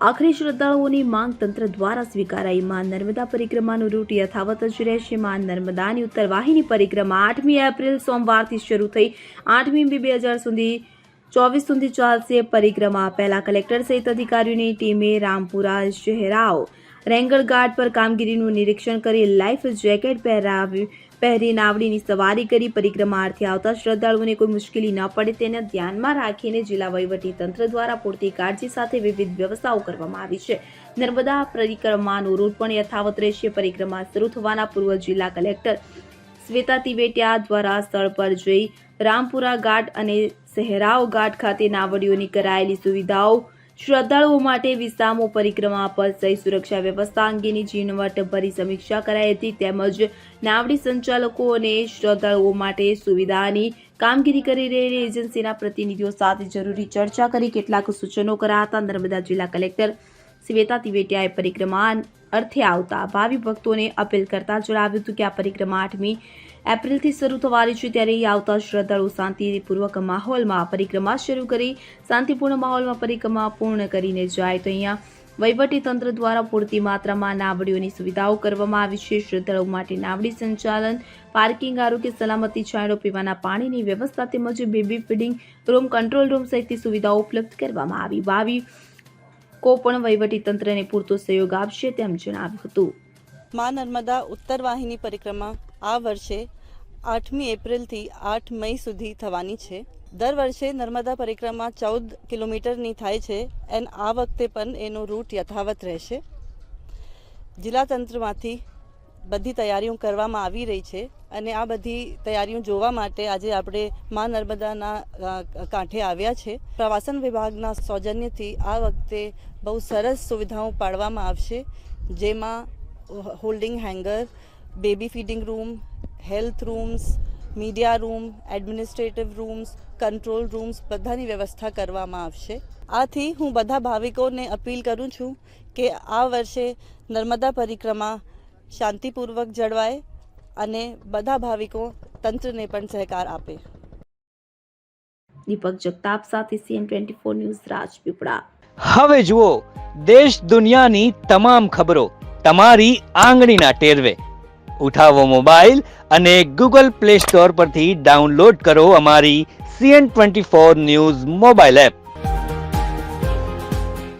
આખરી શ્રદ્ધાળુઓની માંગ તંત્ર દ્વારા સ્વીકારાઈ. માં નર્મદા પરિક્રમાનું રૂટ યથાવત જ રહેશે. માં નર્મદાની ઉત્તર વાહિની પરિક્રમા આઠમી એપ્રિલ સોમવારથી શરૂ થઈ. આઠમી મે બે હજાર સુધી, ચોવીસ સુધી ચાલશે પરિક્રમા. પહેલા કલેક્ટર સહિત અધિકારીઓની ટીમે રામપુરા શહેરાઓ રેંગણ ઘાટ પર કામગીરીનું નિરીક્ષણ કરી લાઈફ જેકેટ પહેરાવી પહેરી નાવડીની સવારી કરી. પરિક્રમાર્થે આવતા શ્રદ્ધાળુઓને કોઈ મુશ્કેલી ન પડે તેને ધ્યાનમાં રાખીને જિલ્લા તંત્ર દ્વારા પૂરતી કાળજી સાથે વિવિધ વ્યવસ્થાઓ કરવામાં આવી છે. નર્મદા પરિક્રમાનો રૂટ પણ યથાવત રહેશે. પરિક્રમા શરૂ થવાના પૂર્વ જિલ્લા કલેક્ટર શ્વેતા તિવેટિયા દ્વારા સ્થળ પર જઈ રામપુરા ઘાટ અને સહેરાઓ ઘાટ ખાતે નાવડીઓની કરાયેલી સુવિધાઓ શ્રદ્ધાળુઓ માટે વિસામો પરિક્રમા પર સહી સુરક્ષા વ્યવસ્થા અંગેની ઝીણવટભરી સમીક્ષા કરાઈ હતી. તેમજ નાવડી સંચાલકો અને શ્રદ્ધાળુઓ માટે સુવિધાની કામગીરી કરી રહેલી એજન્સીના પ્રતિનિધિઓ સાથે જરૂરી ચર્ચા કરી. કેટલાક સૂચનો કર્યા હતા નર્મદા જિલ્લા કલેક્ટર શ્વેતા તિવેટિયાએ પરિક્રમા અર્થે આવતા ભાવિ ભક્તોને અપીલ કરતા જણાવ્યું હતું કે આ પરિક્રમા આઠમી એપ્રિલથી શરૂ થવાની છે ત્યારે આવતા શ્રદ્ધાળુ શાંતિપૂર્વક માહોલમાં પરિક્રમા શરૂ કરી, શાંતિપૂર્ણ માહોલમાં પરિક્રમા પૂર્ણ કરીને જાય. તો અહીંયા તંત્ર દ્વારા પૂરતી માત્રામાં નાવડીઓની સુવિધાઓ કરવામાં આવી છે. શ્રદ્ધાળુઓ માટે નાવડી સંચાલન, પાર્કિંગ, આરોગ્ય, સલામતી, છાંયડો પીવાના પાણીની વ્યવસ્થા તેમજ baby feeding room, control room સહિતની સુવિધાઓ ઉપલબ્ધ કરવામાં આવી. ભાવિ કો પણ વહીવટી તંત્રને પૂરતો સહયોગ આપશે તેમ જણાવ્યું હતું. મા નર્મદા ઉત્તર વાહિની પરિક્રમા આ વર્ષે આઠમી એપ્રિલથી આઠ મઈ સુધી થવાની છે. દર વર્ષે નર્મદા પરિક્રમા ચૌદ કિલોમીટરની થાય છે એન આ વખતે પણ એનો રૂટ યથાવત રહેશે. જિલ્લા તંત્રમાંથી બધી તૈયારીઓ કરવામાં આવી રહી છે અને આ બધી તૈયારીઓ જોવા માટે આજે આપણે મા નર્મદાના કાંઠે આવ્યા છે. પ્રવાસન વિભાગના સૌજન્યથી આ વખતે બહુ સરસ સુવિધાઓ પાડવામાં આવશે, જેમાં holding hanger, baby feeding room, health rooms, media room, administrative rooms, control rooms બધાની વ્યવસ્થા કરવામાં આવશે. આથી હું બધા ભાવિકોને અપીલ કરું છું કે આ વર્ષે નર્મદા પરિક્રમા શાંતિપૂર્વક જળવાય અને બધા ભાવિકો તંત્રને પણ સહકાર આપે. દીપક જગતાપ સાથે CN twenty four news Rajpipla. હવે જુઓ દેશ દુનિયાની તમામ ખબરો તમારી આંગળીના ટેરવે. ઉઠાવો મોબાઈલ અને ગૂગલ પ્લે સ્ટોર પરથી ડાઉનલોડ કરો અમારી CN twenty four news mobile app.